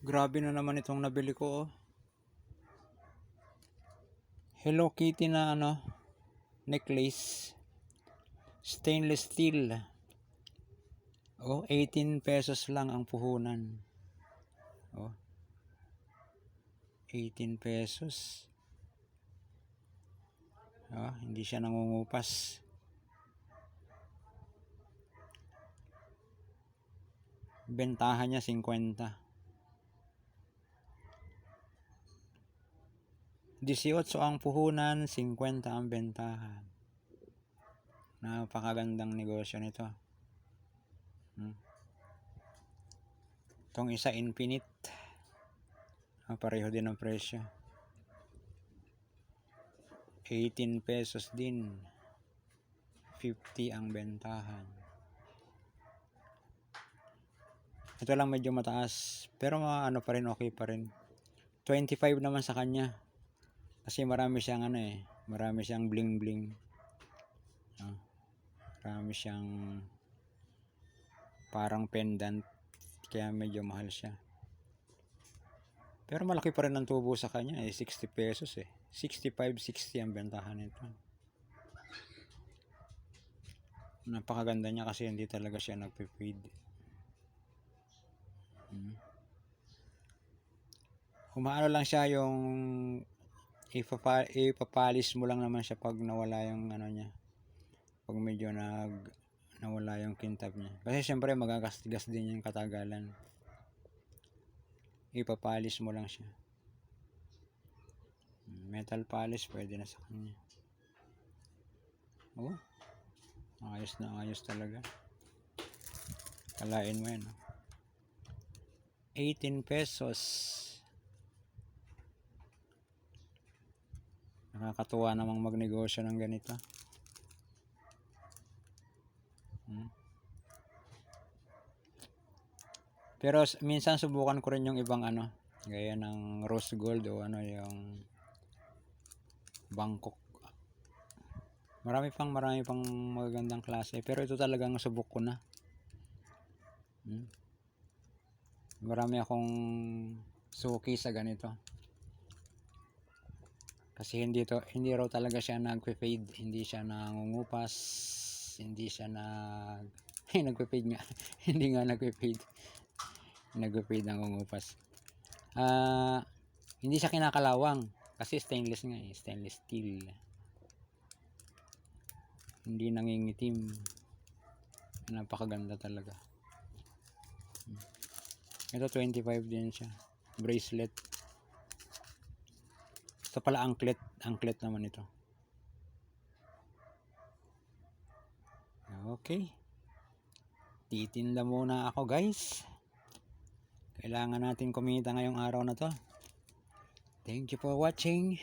Grabe na naman itong nabili ko oh. Hello Kitty na ano necklace. Stainless steel. Oh, 18 pesos lang ang puhunan. Oh. 18 pesos. Oh, hindi siya nangungupas. Bentahan niya 50. 18 ang puhunan, 50 ang bentahan. Napakagandang negosyo nito. Hmm. Itong isa infinite. Ah, pareho din ang presyo. 18 pesos din. 50 ang bentahan. Ito lang medyo mataas. Pero ano pa rin, okay pa rin. 25 naman sa kanya. Kasi marami siyang ano eh. Marami siyang bling bling. Ah, marami siyang parang pendant. Kaya medyo mahal siya. Pero malaki pa rin ang tubo sa kanya eh. 60 pesos eh. 65, 60 ang bentahan nito. Napakaganda niya kasi hindi talaga siya nagpe-feed. Hmm. Humaano lang siya yung ipapa, ipapalis mo lang naman siya pag nawala yung ano niya. Pag medyo nag nawala yung kintab niya. Kasi syempre magagasgas din yung katagalan. Ipapalis mo lang siya. Metal polish pwede na sa kanya. Oh. Ayos na ayos talaga. Kalain mo yan. oh. 18 pesos. Nakakatuwa namang magnegosyo ng ganito. Hmm. Pero minsan subukan ko rin yung ibang ano, gaya ng rose gold o ano yung Bangkok. Marami pang marami pang magagandang klase, pero ito talagang subok ko na. Hmm. Marami akong suki sa ganito. Kasi hindi to hindi raw talaga siya nagpe-fade, hindi siya nangungupas, hindi siya nag ay nagpe-fade nga. hindi nga nagpe-fade. Nagpe-fade ang ngupas. Ah, hindi siya kinakalawang kasi stainless nga eh, stainless steel. Hindi nangingitim. Napakaganda talaga. Hmm. Ito 25 din siya. Bracelet. Ito pala anklet. Anklet naman ito. Okay. Titinda muna ako guys. Kailangan natin kumita ngayong araw na to. Thank you for watching.